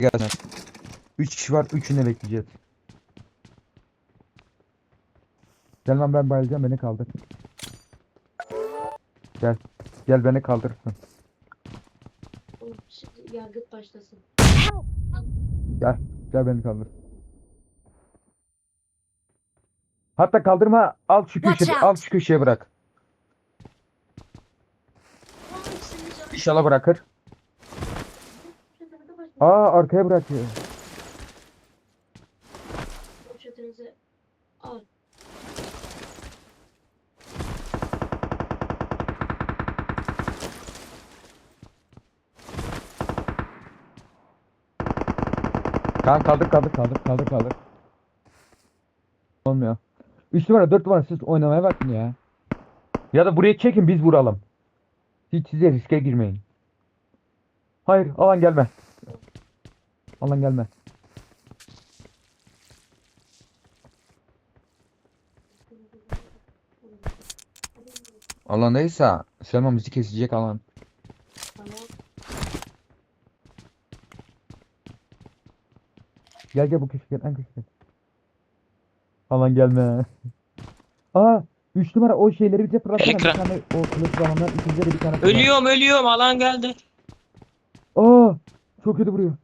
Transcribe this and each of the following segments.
Gelsin. 3 kişi var. Üçüne bekleyeceğiz. Gel lan ben bayılacağım beni kaldır. Gel. Gel beni. Oğlum şimdi yargıt başlasın. Gel. Gel beni kaldır. Hatta kaldırma. Al şu Watch köşeye. out. Al şu köşeye bırak. İnşallah bırakır. Aa arkaya bırakıyor. Al. Tamam kaldır kaldır kaldır kaldır kaldır. Olmuyor. 3 numara 4 numara siz oynamaya bakın ya. Ya da buraya çekin biz vuralım. Hiç size riske girmeyin. Hayır alan gelme. Alan gelme. Alandaysa Selma bizi kesecek alan. Gel gel bu köşe gel en köşe gel. Alan gelme. Aa 3 numara o şeyleri bize fırlatsana. Bir tane o kılıç zamanlar ikimize de bir tane fırlat. Ölüyorum ölüyorum alan geldi. Aa çok kötü vuruyor.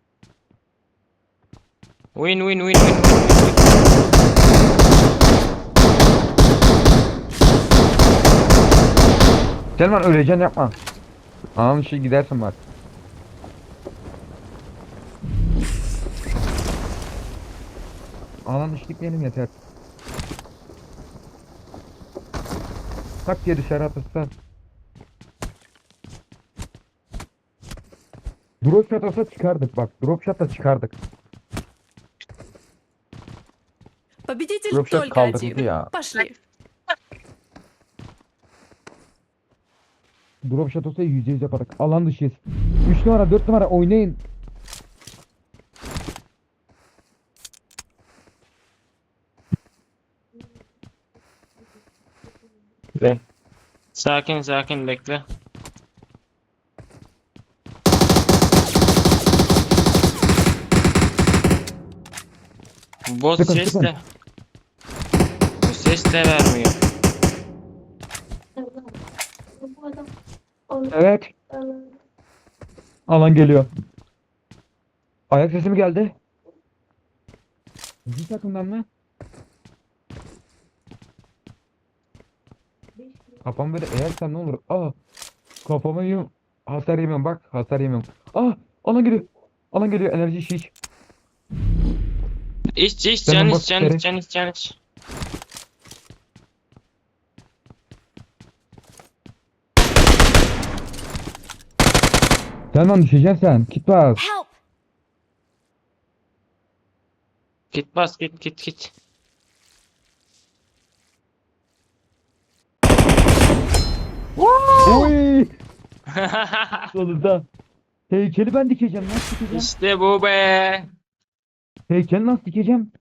Win win win win. Selman öleceksin yapma. Anam şey gidersin bak. Alan işlikleyelim yeter. Tak diye dışarı atırsan. Drop shot çıkardık bak. Drop shot çıkardık. Победитель Drop shot только kaldırdı один. ya. Пошли. Drop shot olsa %100 yapardık. Alan dışıyız. 3 numara 4 numara oynayın. Sakin sakin bekle. Bu bot Sıkın, ses sıkın. de. Bu ses de vermiyor. Evet. Alan geliyor. Ayak sesi mi geldi? Bizim takımdan mı? Kafam böyle eğersen ne olur? Aa, kafama yiyorum. Hasar yemiyorum bak hasar yemiyorum. Aa, alan geliyor. Alan geliyor enerji iç iç. İç can iç can iç can iç can iç. Selman düşeceksin sen. Git bas. Help! Git bas git git git. Oy! Sonunda. Heykeli ben dikeceğim. Nasıl dikeceğim? işte bu be. Heykeli nasıl dikeceğim?